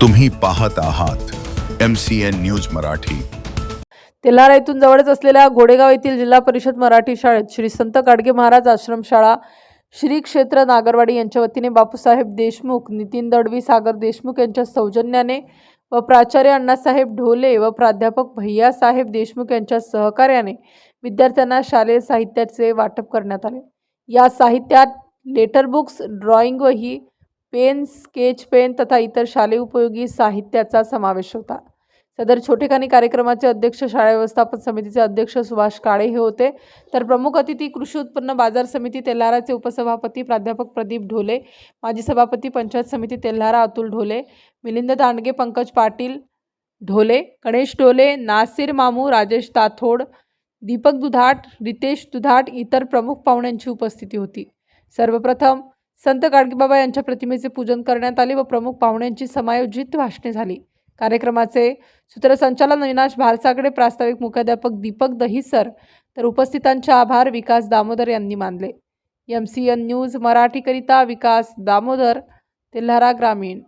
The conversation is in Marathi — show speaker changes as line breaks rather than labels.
तुम्ही पाहत आहात M C N news Marathi.
Telhara येथून जवळच असलेल्या घोडेगाव येथील जिल्हा परिषद मराठी शाळेत श्री संत गाडगे महाराज आश्रमशाळा श्री क्षेत्र नागरवाडी यांच्या वतीने बापूसाहेब देशमुख नितीन दडवी सागर देशमुख यांच्या सौजन्याने व प्राचार्य अण्णासाहेब ढोले व प्राध्यापक भैयासाहेब देशमुख यांच्या सहकार्याने विद्यार्थ्यांना शालेय साहित्याचे वाटप करण्यात आले. या साहित्यात लेटर बुक्स ड्रॉइंग वही पेन स्केच पेन तथा इतर शालेय उपयोगी साहित्याचा समावेश होता. सदर छोटेखानी कार्यक्रमाचे अध्यक्ष शाळा व्यवस्थापन समितीचे अध्यक्ष सुभाष काळे हे होते. तर प्रमुख अतिथी कृषी उत्पन्न बाजार समिती तेल्हाराचे उपसभापती प्राध्यापक प्रदीप ढोले माजी सभापती पंचायत समिती तेल्हारा अतुल ढोले मिलिंद दांडगे पंकज पाटील ढोले गणेश ढोले नासिर मामू राजेश ताथोड दीपक दुधाट रितेश दुधाट इतर प्रमुख पाहुण्यांची उपस्थिती होती. सर्वप्रथम संत गाडगेबाबा यांच्या प्रतिमेचे पूजन करण्यात आले व प्रमुख पाहुण्यांची समायोजित भाषणे झाली. कार्यक्रमाचे सूत्रसंचालन अविनाश भारसागडे प्रास्ताविक मुख्याध्यापक दीपक दहिसर तर उपस्थितांचे आभार विकास दामोदर यांनी मानले. एम सी एन न्यूज मराठीकरिता विकास दामोदर तेल्हारा ग्रामीण.